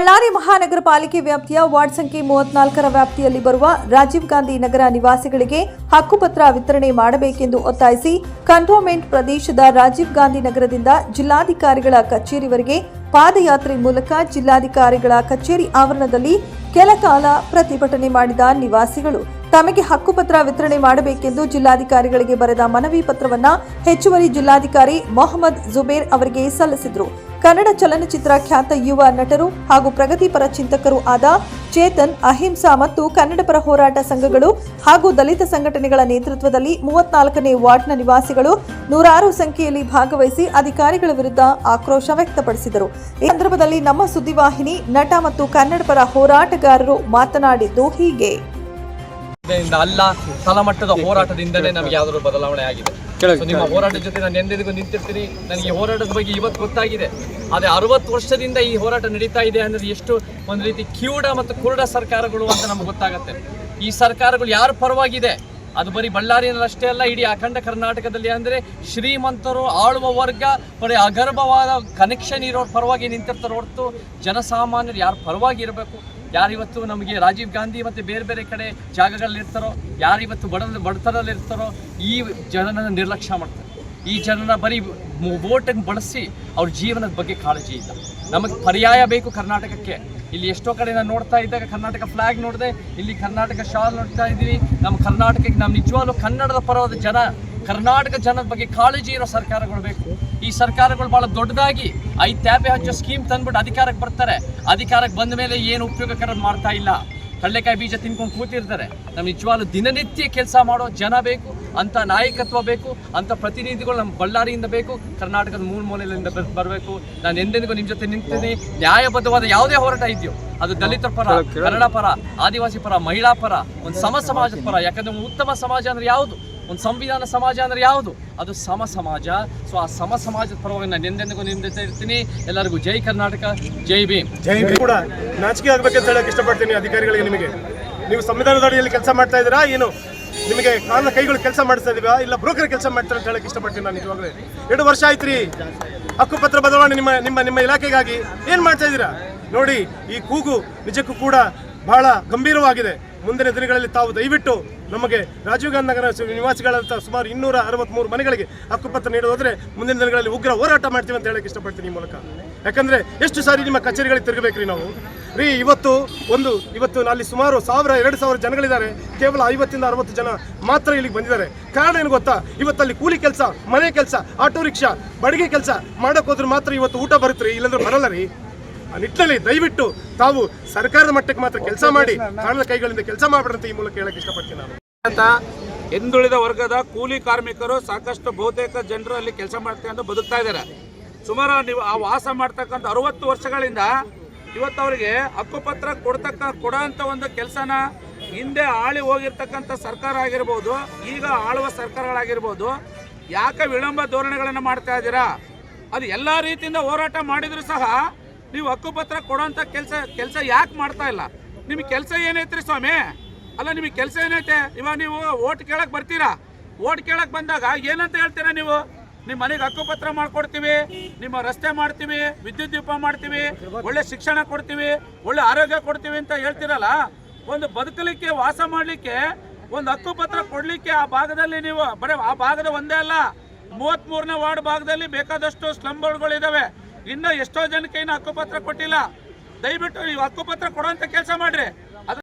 ಬಳ್ಳಾರಿ ಮಹಾನಗರ ಪಾಲಿಕೆ ವ್ಯಾಪ್ತಿಯ ವಾರ್ಡ್ ಸಂಖ್ಯೆ ಮೂವತ್ನಾಲ್ಕರ ವ್ಯಾಪ್ತಿಯಲ್ಲಿ ಬರುವ ರಾಜೀವ್ ಗಾಂಧಿ ನಗರ ನಿವಾಸಿಗಳಿಗೆ ಹಕ್ಕುಪತ್ರ ವಿತರಣೆ ಮಾಡಬೇಕೆಂದು ಒತ್ತಾಯಿಸಿ ಕಂಟೋನ್ಮೆಂಟ್ ಪ್ರದೇಶದ ರಾಜೀವ್ ಗಾಂಧಿ ನಗರದಿಂದ ಜಿಲ್ಲಾಧಿಕಾರಿಗಳ ಕಚೇರಿವರೆಗೆ ಪಾದಯಾತ್ರೆ ಮೂಲಕ ಜಿಲ್ಲಾಧಿಕಾರಿಗಳ ಕಚೇರಿ ಆವರಣದಲ್ಲಿ ಕೆಲ ಕಾಲ ಪ್ರತಿಭಟನೆ ಮಾಡಿದ ನಿವಾಸಿಗಳು. ತಮಗೆ ಹಕ್ಕುಪತ್ರ ವಿತರಣೆ ಮಾಡಬೇಕೆಂದು ಜಿಲ್ಲಾಧಿಕಾರಿಗಳಿಗೆ ಬರೆದ ಮನವಿ ಪತ್ರವನ್ನ ಹೆಚ್ಚುವರಿ ಜಿಲ್ಲಾಧಿಕಾರಿ ಮೊಹಮ್ಮದ್ ಜುಬೇರ್ ಅವರಿಗೆ ಸಲ್ಲಿಸಿದರು. ಕನ್ನಡ ಚಲನಚಿತ್ರ ಖ್ಯಾತ ಯುವ ನಟರು ಹಾಗೂ ಪ್ರಗತಿಪರ ಚಿಂತಕರು ಆದ ಚೇತನ್, ಅಹಿಂಸಾ ಮತ್ತು ಕನ್ನಡಪರ ಹೋರಾಟ ಸಂಘಗಳು ಹಾಗೂ ದಲಿತ ಸಂಘಟನೆಗಳ ನೇತೃತ್ವದಲ್ಲಿ ಮೂವತ್ನಾಲ್ಕನೇ ವಾರ್ಡ್ನ ನಿವಾಸಿಗಳು ನೂರಾರು ಸಂಖ್ಯೆಯಲ್ಲಿ ಭಾಗವಹಿಸಿ ಅಧಿಕಾರಿಗಳ ವಿರುದ್ಧ ಆಕ್ರೋಶ ವ್ಯಕ್ತಪಡಿಸಿದರು. ಈ ಸಂದರ್ಭದಲ್ಲಿ ನಮ್ಮ ಸುದ್ದಿವಾಹಿನಿ ನಟ ಮತ್ತು ಕನ್ನಡಪರ ಹೋರಾಟಗಾರರು ಮಾತನಾಡಿದ್ದು ಹೀಗೆ. ಇಂದ ಅಲ್ಲ ತಳಮಟ್ಟದ ಹೋರಾಟದಿಂದಲೇ ನಮಗೆ ಯಾವ್ದಾದ್ರು ಬದಲಾವಣೆ ಆಗಿದೆ. ನಿಮ್ಮ ಹೋರಾಟದ ಜೊತೆ ನಾನು ಎಂದೆಂದಿಗೂ ನಿಂತಿರ್ತೀನಿ. ನನಗೆ ಹೋರಾಟದ ಬಗ್ಗೆ ಇವತ್ತು ಗೊತ್ತಾಗಿದೆ. ಆದರೆ ಅರವತ್ತು ವರ್ಷದಿಂದ ಈ ಹೋರಾಟ ನಡೀತಾ ಇದೆ ಅನ್ನೋದು ಎಷ್ಟು ಒಂದು ರೀತಿ ಕಿವುಡ ಮತ್ತು ಕುರುಡ ಸರ್ಕಾರಗಳು ಅಂತ ನಮ್ಗೆ ಗೊತ್ತಾಗುತ್ತೆ. ಈ ಸರ್ಕಾರಗಳು ಯಾರ ಪರವಾಗಿದೆ? ಅದು ಬರೀ ಬಳ್ಳಾರಿಯಲ್ಲಿ ಅಷ್ಟೇ ಅಲ್ಲ ಇಡೀ ಅಖಂಡ ಕರ್ನಾಟಕದಲ್ಲಿ ಅಂದರೆ ಶ್ರೀಮಂತರು ಆಳುವ ವರ್ಗ ಬರೀ ಅಗರ್ಭವಾದ ಕನೆಕ್ಷನ್ ಇರೋ ಪರವಾಗಿ ನಿಂತಿರ್ತಾರೆ ಹೊರತು ಜನಸಾಮಾನ್ಯರು ಯಾರು ಪರವಾಗಿ ಇರಬೇಕು? ಯಾರಿವತ್ತು ನಮಗೆ ರಾಜೀವ್ ಗಾಂಧಿ ಮತ್ತು ಬೇರೆ ಬೇರೆ ಕಡೆ ಜಾಗಗಳಲ್ಲಿರ್ತಾರೋ, ಯಾರಿವತ್ತು ಬಡ ಬಡತನದಲ್ಲಿರ್ತಾರೋ, ಈ ಜನನ ನಿರ್ಲಕ್ಷ್ಯ ಮಾಡ್ತಾರೆ. ಈ ಜನನ ಬರೀ ವೋಟನ್ನು ಬಳಸಿ ಅವ್ರ ಜೀವನದ ಬಗ್ಗೆ ಕಾಳಜಿ ಇಲ್ಲ. ನಮಗೆ ಪರ್ಯಾಯ ಬೇಕು ಕರ್ನಾಟಕಕ್ಕೆ. ಇಲ್ಲಿ ಎಷ್ಟೋ ಕಡೆ ನಾನು ನೋಡ್ತಾ ಇದ್ದಾಗ ಕರ್ನಾಟಕ ಫ್ಲಾಗ್ ನೋಡಿದೆ, ಇಲ್ಲಿ ಕರ್ನಾಟಕ ಶಾಲ್ ನೋಡ್ತಾ ಇದ್ದೀವಿ ನಮ್ಮ ಕರ್ನಾಟಕಕ್ಕೆ, ನಮ್ಮ ನಿಜವಾಗ್ಲೂ ಕನ್ನಡದ ಪರವಾದ ಜನ ಕರ್ನಾಟಕ ಜನದ ಬಗ್ಗೆ ಕಾಳಜಿ ಇರೋ ಸರ್ಕಾರಗಳು ಬೇಕು. ಈ ಸರ್ಕಾರಗಳು ಬಹಳ ದೊಡ್ಡದಾಗಿ ಐದು ತ್ಯಾಪೆ ಹಚ್ಚೋ ಸ್ಕೀಮ್ ತಂದ್ಬಿಟ್ಟು ಅಧಿಕಾರಕ್ಕೆ ಬರ್ತಾರೆ. ಅಧಿಕಾರಕ್ಕೆ ಬಂದ ಮೇಲೆ ಏನು ಉಪಯೋಗಕರ ಮಾಡ್ತಾ ಇಲ್ಲ. ಕಡಲೆಕಾಯಿ ಬೀಜ ತಿನ್ಕೊಂಡು ಕೂತಿರ್ತಾರೆ. ನಮ್ಮ ನಿಜವಾಗ್ಲೂ ದಿನನಿತ್ಯ ಕೆಲಸ ಮಾಡೋ ಜನ ಬೇಕು ಅಂತ ನಾಯಕತ್ವ ಬೇಕು ಅಂತ ಪ್ರತಿನಿಧಿಗಳು ನಮ್ಮ ಬಳ್ಳಾರಿಯಿಂದ ಬೇಕು, ಕರ್ನಾಟಕದ ಮೂಲ ಮೂಲೆಯಿಂದ ಬರಬೇಕು. ನಾನು ಎಂದೆಂದಿಗೂ ನಿಮ್ಮ ಜೊತೆ ನಿಂತೀನಿ ನ್ಯಾಯಬದ್ಧವಾದ ಯಾವುದೇ ಹೋರಾಟ ಇದೆಯೋ, ಅದು ದಲಿತರ ಪರ, ಕನ್ನಡ ಪರ, ಆದಿವಾಸಿ ಪರ, ಮಹಿಳಾ ಪರ, ಒಂದು ಸಮ ಸಮಾಜದ ಪರ, ಯಾಕಂದ್ರೆ ಉತ್ತಮ ಸಮಾಜ ಅಂದ್ರೆ ಯಾವುದು? ಒಂದು ಸಂವಿಧಾನ ಸಮಾಜ ಅಂದ್ರೆ ಯಾವುದು? ಅದು ಸಮ ಸಮಾಜ. ಸೊ ಆ ಸಮ ಸಮಾಜದ ಪರವಾಗಿ ನಾನು ಎಂದೆಂದಿಗೂ ಜೊತೆ ಇರ್ತೀನಿ. ಎಲ್ಲರಿಗೂ ಜೈ ಕರ್ನಾಟಕ, ಜೈ ಭೀಮ್. ಜೈ ಕೂಡ ನಾಚಿಕೆ ಆಗ್ಬೇಕಂತ ಹೇಳಕ್ಕೆ ಇಷ್ಟಪಡ್ತೀನಿ ಅಧಿಕಾರಿಗಳಿಗೆ ನಿಮಗೆ. ನೀವು ಸಂವಿಧಾನದ ಕೆಲಸ ಮಾಡ್ತಾ ಇದ್ದೀರಾ? ಏನು? ನಿಮಗೆ ಕಾಲ ಕೈಗಳು ಕೆಲಸ ಮಾಡಿಸ್ತಾ ಇದೀವಾ ಇಲ್ಲ ಬ್ರೋಕರ್ ಕೆಲಸ ಮಾಡ್ತಾರೆ ಅಂತ ಹೇಳಕ್ಕೆ ಇಷ್ಟಪಡ್ತೀನಿ ನಾನು ನಿಜವಾಗ್ಲೇ. ಎರಡು ವರ್ಷ ಆಯ್ತ್ರಿ. ಹಕ್ಕುಪತ್ರ ಬದಲಾವಣೆ ನಿಮ್ಮ ನಿಮ್ಮ ನಿಮ್ಮ ಇಲಾಖೆಗಾಗಿ ಏನು ಮಾಡ್ತಾ ಇದ್ದೀರಾ? ನೋಡಿ, ಈ ಕೂಗು ನಿಜಕ್ಕೂ ಕೂಡ ಬಹಳ ಗಂಭೀರವಾಗಿದೆ. ಮುಂದಿನ ದಿನಗಳಲ್ಲಿ ತಾವು ದಯವಿಟ್ಟು ನಮಗೆ ರಾಜೀವ್ ಗಾಂಧಿ ನಗರ ನಿವಾಸಿಗಳಂತಹ ಸುಮಾರು ಇನ್ನೂರ ಅರವತ್ಮೂರು ಮನೆಗಳಿಗೆ ಹಕ್ಕುಪತ್ರ ನೀಡೋದ್ರೆ ಮುಂದಿನ ದಿನಗಳಲ್ಲಿ ಉಗ್ರ ಹೋರಾಟ ಮಾಡ್ತೀವಿ ಅಂತ ಹೇಳಕ್ಕೆ ಇಷ್ಟಪಡ್ತೀನಿ ಈ ಮೂಲಕ. ಯಾಕಂದ್ರೆ ಎಷ್ಟು ಸಾರಿ ನಿಮ್ಮ ಕಚೇರಿಗಳಿಗೆ ತಿರುಗಬೇಕ್ರಿ ನಾವು. ರೀ, ಇವತ್ತು ಒಂದು, ಇವತ್ತು ಅಲ್ಲಿ ಸುಮಾರು ಸಾವಿರ, ಎರಡು ಸಾವಿರ ಜನಗಳಿದ್ದಾರೆ. ಕೇವಲ ಐವತ್ತಿಂದ ಅರವತ್ತು ಜನ ಮಾತ್ರ ಇಲ್ಲಿಗೆ ಬಂದಿದ್ದಾರೆ. ಕಾರಣ ಏನು ಗೊತ್ತಾ? ಇವತ್ತಲ್ಲಿ ಕೂಲಿ ಕೆಲಸ, ಮನೆ ಕೆಲಸ, ಆಟೋ ರಿಕ್ಷಾ, ಬಡಿಗೆ ಕೆಲಸ ಮಾಡೋಕ್ಕೋದ್ರೆ ಮಾತ್ರ ಇವತ್ತು ಊಟ ಬರುತ್ತೆ ರೀ, ಇಲ್ಲಾಂದ್ರೆ ಬರಲ್ಲ ರೀ. ಆ ನಿಟ್ಟಿನಲ್ಲಿ ದಯವಿಟ್ಟು ತಾವು ಸರ್ಕಾರದ ಮಟ್ಟಕ್ಕೆ ಮಾತ್ರ ಕೆಲಸ ಮಾಡಿ ಕಾರಣದ ಕೈಗಳಿಂದ ಕೆಲಸ ಮಾಡ್ಬಿಡ್ರಂತ ಈ ಮೂಲಕ ಹೇಳಕ್ ಇಷ್ಟಪಡ್ತೀನಿ ನಾನು. ಅಂತ ಹಿಂದುಳಿದ ವರ್ಗದ ಕೂಲಿ ಕಾರ್ಮಿಕರು ಸಾಕಷ್ಟು ಬಹುತೇಕ ಜನರು ಅಲ್ಲಿ ಕೆಲಸ ಮಾಡ್ಕೊಂಡು ಬದುಕ್ತಾ ಇದ್ದಾರೆ. ಸುಮಾರು ನೀವು ಆ ವಾಸ ಮಾಡ್ತಕ್ಕಂಥ ಅರವತ್ತು ವರ್ಷಗಳಿಂದ ಇವತ್ತು ಅವರಿಗೆ ಹಕ್ಕುಪತ್ರ ಕೊಡ್ತಕ್ಕ ಕೊಡೋಂಥ ಒಂದು ಕೆಲಸನ ಹಿಂದೆ ಆಳಿ ಹೋಗಿರ್ತಕ್ಕಂಥ ಸರ್ಕಾರ ಆಗಿರ್ಬೋದು ಈಗ ಆಳುವ ಸರ್ಕಾರಗಳಾಗಿರ್ಬೋದು ಯಾಕೆ ವಿಳಂಬ ಧೋರಣೆಗಳನ್ನು ಮಾಡ್ತಾ ಇದ್ದೀರಾ? ಅದು ಎಲ್ಲ ರೀತಿಯಿಂದ ಹೋರಾಟ ಮಾಡಿದರೂ ಸಹ ನೀವು ಹಕ್ಕುಪತ್ರ ಕೊಡೋಂಥ ಕೆಲಸ ಕೆಲಸ ಯಾಕೆ ಮಾಡ್ತಾ ಇಲ್ಲ? ನಿಮಗೆ ಕೆಲಸ ಏನೈತ್ರಿ ಸ್ವಾಮಿ? ಅಲ್ಲ, ನಿಮಗೆ ಕೆಲಸ ಏನೈತೆ? ಇವಾಗ ನೀವು ಓಟ್ ಕೇಳಕ್ಕೆ ಬರ್ತೀರಾ? ಓಟ್ ಕೇಳಕ್ ಬಂದಾಗ ಏನಂತ ಹೇಳ್ತೀರಾ ನೀವು? ನಿಮ್ಮ ಮನೆಗೆ ಹಕ್ಕುಪತ್ರ ಮಾಡ್ಕೊಡ್ತೀವಿ, ನಿಮ್ಮ ರಸ್ತೆ ಮಾಡ್ತೀವಿ, ವಿದ್ಯುತ್ ದೀಪ ಮಾಡ್ತೀವಿ, ಒಳ್ಳೆ ಶಿಕ್ಷಣ ಕೊಡ್ತೀವಿ, ಒಳ್ಳೆ ಆರೋಗ್ಯ ಕೊಡ್ತೀವಿ ಅಂತ ಹೇಳ್ತೀರಲ್ಲ? ಒಂದು ಬದುಕಲಿಕ್ಕೆ, ವಾಸ ಮಾಡಲಿಕ್ಕೆ, ಒಂದು ಹಕ್ಕುಪತ್ರ ಕೊಡ್ಲಿಕ್ಕೆ ಆ ಭಾಗದಲ್ಲಿ ನೀವು, ಬರೀ ಆ ಭಾಗದ ಒಂದೇ ಅಲ್ಲ ಮೂವತ್ತ್ ಮೂರನೇ ವಾರ್ಡ್ ಭಾಗದಲ್ಲಿ ಬೇಕಾದಷ್ಟು ಇದಾವೆ ಇನ್ನು ಎಷ್ಟೋ ಜನಕ್ಕೆ ಇನ್ನು ಹಕ್ಕುಪತ್ರ ಕೊಟ್ಟಿಲ್ಲ. ದಯವಿಟ್ಟು ನೀವು ಹಕ್ಕುಪತ್ರ ಕೊಡುವಂಥ ಕೆಲಸ ಮಾಡ್ರಿ.